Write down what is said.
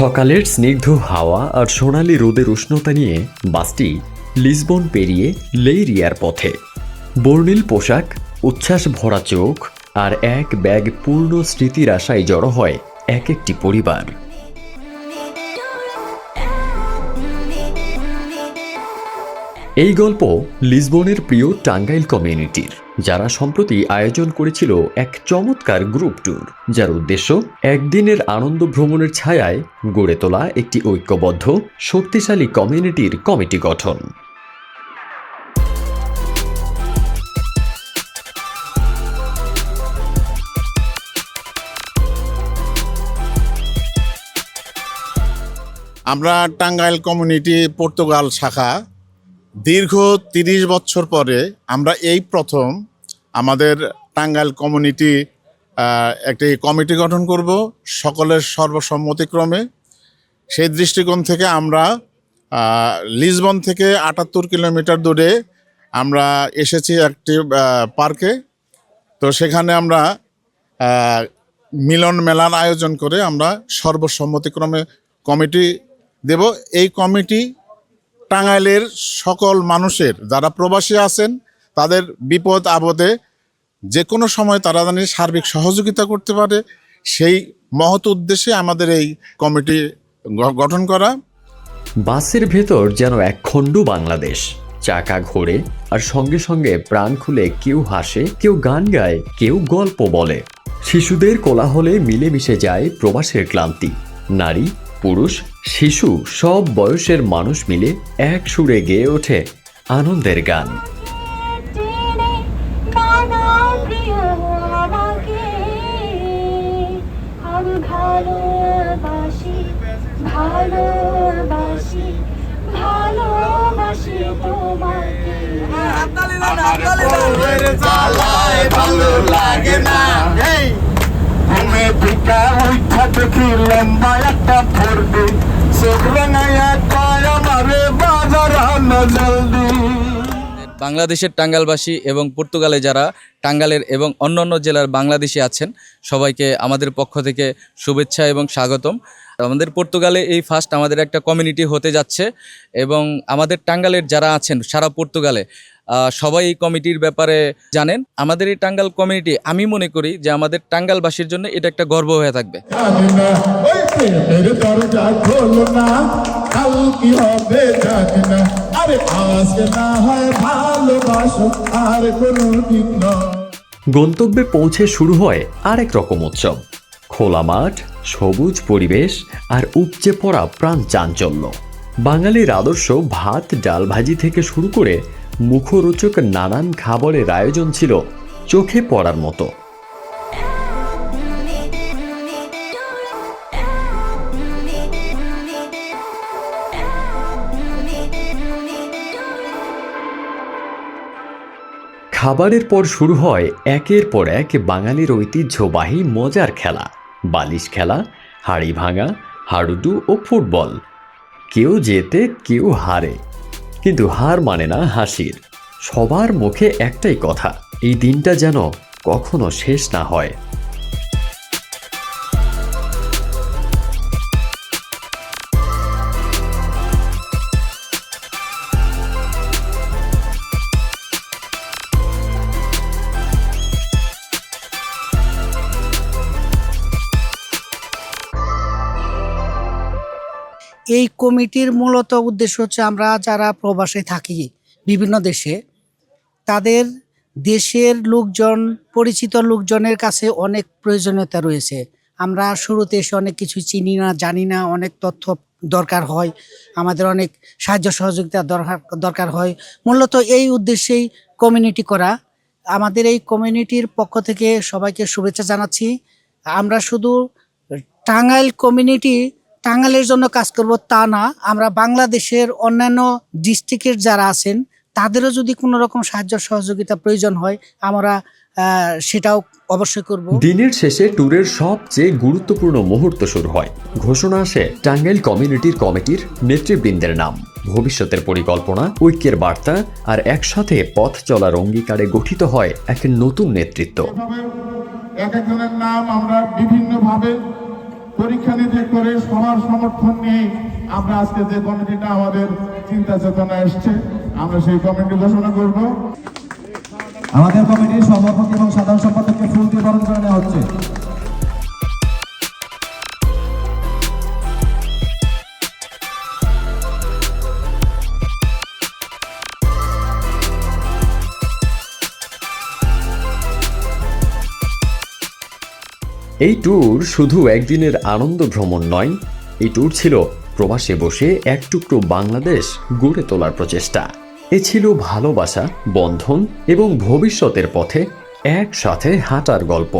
সকালের স্নিগ্ধ হাওয়া আর সোনালি রোদের উষ্ণতা নিয়ে বাসটি লিসবন পেরিয়ে লেইরিয়ার পথে। বর্ণিল পোশাক, উচ্ছ্বাস ভরা চোখ আর এক ব্যাগ পূর্ণ স্মৃতির আশায় জড়ো হয় এক একটি পরিবার। এই গল্প লিসবনের প্রিয় টাঙ্গাইল কমিউনিটির, যারা সম্প্রতি আয়োজন করেছিল এক চমৎকার গ্রুপ ট্যুর, যার উদ্দেশ্য একদিনের আনন্দ ভ্রমণের ছায়ায় গড়ে তোলা একটি ঐক্যবদ্ধ, শক্তিশালী কমিউনিটির কমিটি গঠন। আমরা টাঙ্গাইল কমিউনিটি পর্তুগাল শাখা দীর্ঘ তিরিশ বছর পরে আমরা এই প্রথম আমাদের টাঙ্গাইল কমিউনিটি একটি কমিটি গঠন করব সকলের সর্বসম্মতিক্রমে। সেই দৃষ্টিকোণ থেকে আমরা লিসবন থেকে আটাত্তর কিলোমিটার দূরে আমরা এসেছি একটি পার্কে তো সেখানে আমরা মিলন মেলার আয়োজন করে আমরা সর্বসম্মতিক্রমে কমিটি দেব। এই কমিটি টাঙ্গাইলের সকল মানুষের যারা প্রবাসী আছেন, তাদের বিপদ আপদে যে কোনো সময় তারা জানি সার্বিক সহযোগিতা করতে পারে। সেই মহৎ উদ্দেশ্যে আমাদের এই কমিটি গঠন করা। বাসের ভেতর যেন এক খণ্ড বাংলাদেশ। চাকা ঘোরে আর সঙ্গে সঙ্গে প্রাণ খুলে কেউ হাসে, কেউ গান গায়, কেউ গল্প বলে। শিশুদের কোলাহলে মিলেমিশে যায় প্রবাসের ক্লান্তি। নারী পুরুষ, শিশু, সব বয়সের মানুষ মিলে এক সুরে গেয়ে ওঠে আনন্দের গান। ভালোবাসি ভালোবাসি ভালো লাগে না দেখি একটা জলদি। বাংলাদেশের টাঙ্গালবাসী এবং পর্তুগালে যারা টাঙ্গালের এবং অন্যান্য জেলার বাংলাদেশি আছেন, সবাইকে আমাদের পক্ষ থেকে শুভেচ্ছা এবং স্বাগতম। আমাদের পর্তুগালে এই ফার্স্ট আমাদের একটা কমিউনিটি হতে যাচ্ছে এবং আমাদের টাঙ্গালের যারা আছেন, সারা পর্তুগালে সবাই এই কমিটির ব্যাপারে জানেন। আমাদের এই টাঙ্গাল কমিউনিটি আমি মনে করি যে আমাদের টাঙ্গালবাসীর জন্য এটা একটা গর্ব হয়ে থাকবে। গন্তব্যে পৌঁছে শুরু হয় আরেক রকম উৎসব। খোলা মাঠ সবুজ পরিবেশ আর উপচে পড়া প্রাণ চাঞ্চল্য। বাঙালির আদর্শ ভাত ডাল ভাজি থেকে শুরু করে মুখরোচক নানান খাবারের আয়োজন ছিল চোখে পড়ার মতো। খাবারের পর শুরু হয় একের পর এক বাঙালির ঐতিহ্যবাহী মজার খেলা, বালিশ খেলা, হাড়ি ভাঙা, হাডুডু ও ফুটবল। কেউ জেতে, কেউ হারে। কিন্তু হার মানে না হাসির। সবার মুখে একটাই কথা, এই দিনটা যেন কখনো শেষ না হয়। এই কমিটির মূলত উদ্দেশ্য হচ্ছে আমরা যারা প্রবাসে থাকি বিভিন্ন দেশে, তাদের দেশের লোকজন, পরিচিত লোকজনের কাছে অনেক প্রয়োজনীয়তা রয়েছে। আমরা শুরুতে এসে অনেক কিছু চিনি না, জানি না, অনেক তথ্য দরকার হয়, আমাদের অনেক সাহায্য সহযোগিতা দরকার দরকার হয়। মূলত এই উদ্দেশ্যেই কমিউনিটি করা। আমাদের এই কমিউনিটির পক্ষ থেকে সবাইকে শুভেচ্ছা জানাচ্ছি। আমরা শুধু টাঙ্গাইল কমিউনিটি টাঙ্গাইলের জন্য কাজ করব তা না। আমরা বাংলাদেশের অন্যান্য ডিস্ট্রিক্টের যারা আছেন তাদেরও যদি কোনো রকম সাহায্য সহযোগিতা প্রয়োজন হয় আমরা সেটাও অবশ্যই করব। দিনের শেষে ট্যুরের সবচেয়ে গুরুত্বপূর্ণ মুহূর্ত শুরু হয়। ঘোষণা আসে টাঙ্গাইল কমিউনিটির কমিটির নেতৃবৃন্দের নাম। ভবিষ্যতের পরিকল্পনা ঐক্যের বার্তা আর একসাথে পথ চলার অঙ্গীকারে গঠিত হয় এক নতুন নেতৃত্ব। এক একজনের নাম আমরা বিভিন্নভাবে পরীক্ষা নিতে করে সবার সমর্থন নিয়ে আমরা আজকে যে কমিটিটা আমাদের চিন্তা চেতনা এসছে, আমরা সেই কমিটি ঘোষণা করব। আমাদের কমিটির সভাপতি এবং সাধারণ সম্পাদককে ফুল দিয়ে বরণ করে নেওয়া হচ্ছে। এই ট্যুর শুধু একদিনের আনন্দ ভ্রমণ নয়, এই ট্যুর ছিল প্রবাসে বসে এক টুকরো বাংলাদেশ গড়ে তোলার প্রচেষ্টা। এ ছিল ভালোবাসা, বন্ধন এবং ভবিষ্যতের পথে একসাথে হাঁটার গল্প।